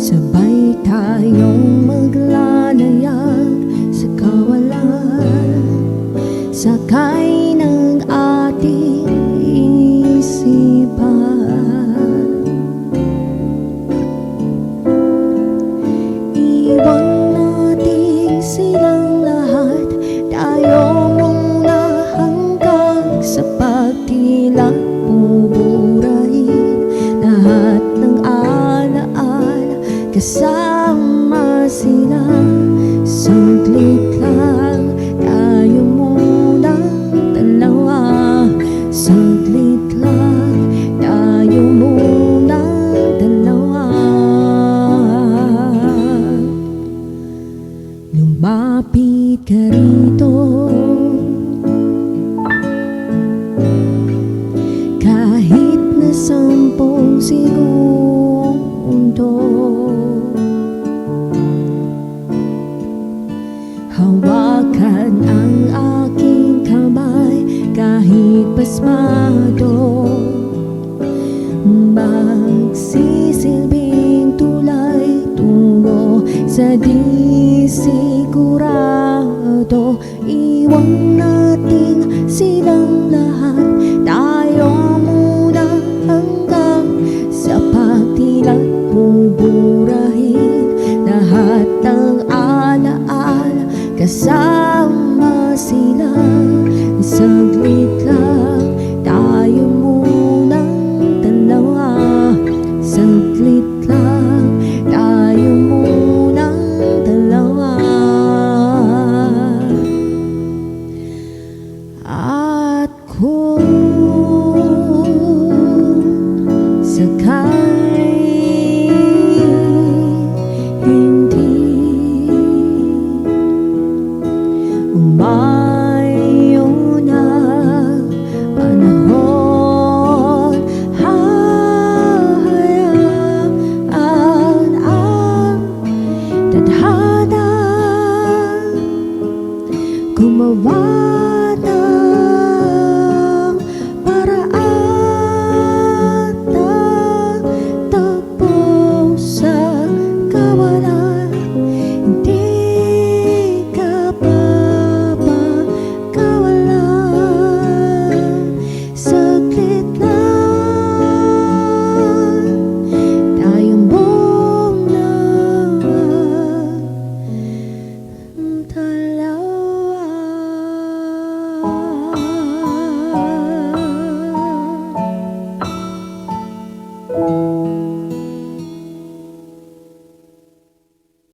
Sabay tayong maglalayag sa kawalan. Sakay kasama sila. Saglit lang tayo muna dalawa. Saglit lang tayo muna dalawa. Lumapit ka rito. Kahit na sampung segundo pasmado. Magsisilbing tulay tungo sa di sigurado. Iwan natin silang lahat. Tayo muna hanggang sa pagtilang buburahin Lahat ng alaala. Kasama sila Saglit Umayo na panahon Hahayaan ang tadhana. Gumawa